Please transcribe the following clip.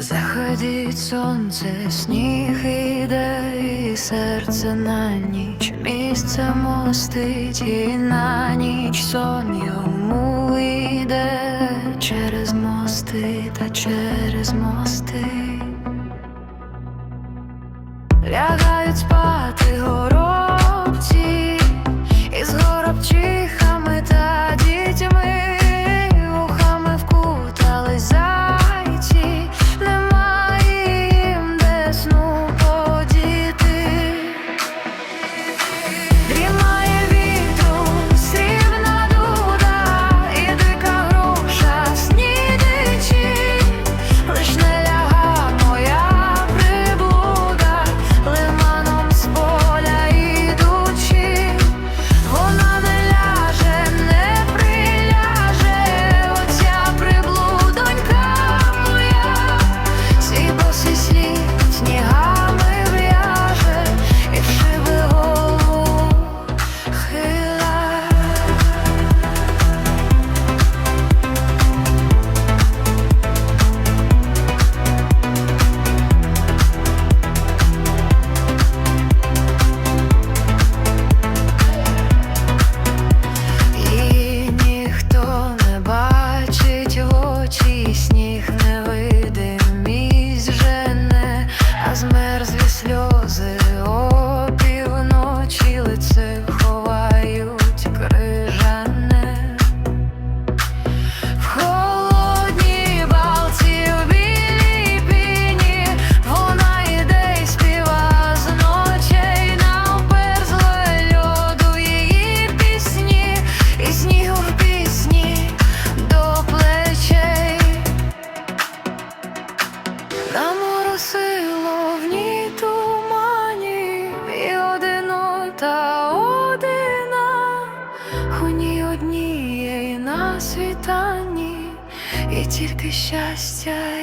Заходить сонце, сніг іде, і серце на ніч місце мостить і на ніч сон йому йде через мости та через мости. Ляга пісні однієї на світанні, і тільки щастя.